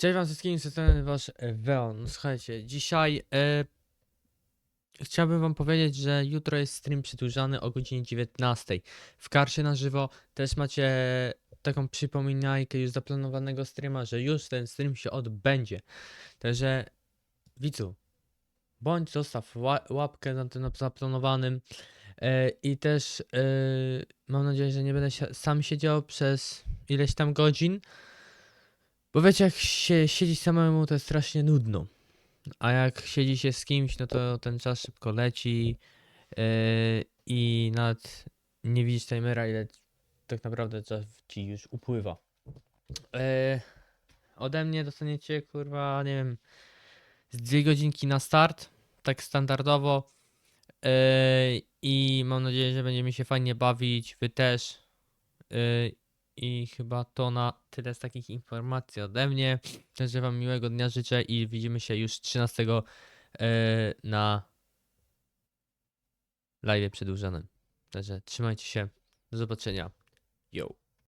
Cześć wam wszystkim, strony wasz e, Weon. Słuchajcie, dzisiaj e, chciałbym wam powiedzieć, że jutro jest stream przedłużany o godzinie 19. W karcie na żywo też macie taką przypominajkę już zaplanowanego streama, że już ten stream się odbędzie. Także widzu, bądź zostaw ła- łapkę na tym zaplanowanym e, i też e, mam nadzieję, że nie będę sam siedział przez ileś tam godzin. Bo wiecie, jak się siedzi samemu, to jest strasznie nudno. A jak siedzi się z kimś, no to ten czas szybko leci yy, i nawet nie widzisz timera, ile tak naprawdę czas ci już upływa. Yy, ode mnie dostaniecie, kurwa, nie wiem, z dwie godzinki na start, tak standardowo. Yy, I mam nadzieję, że będziemy się fajnie bawić, wy też. Yy, i chyba to na tyle z takich informacji ode mnie. Także Wam miłego dnia życzę i widzimy się już 13 e, na live przedłużonym. Także trzymajcie się. Do zobaczenia. Yo.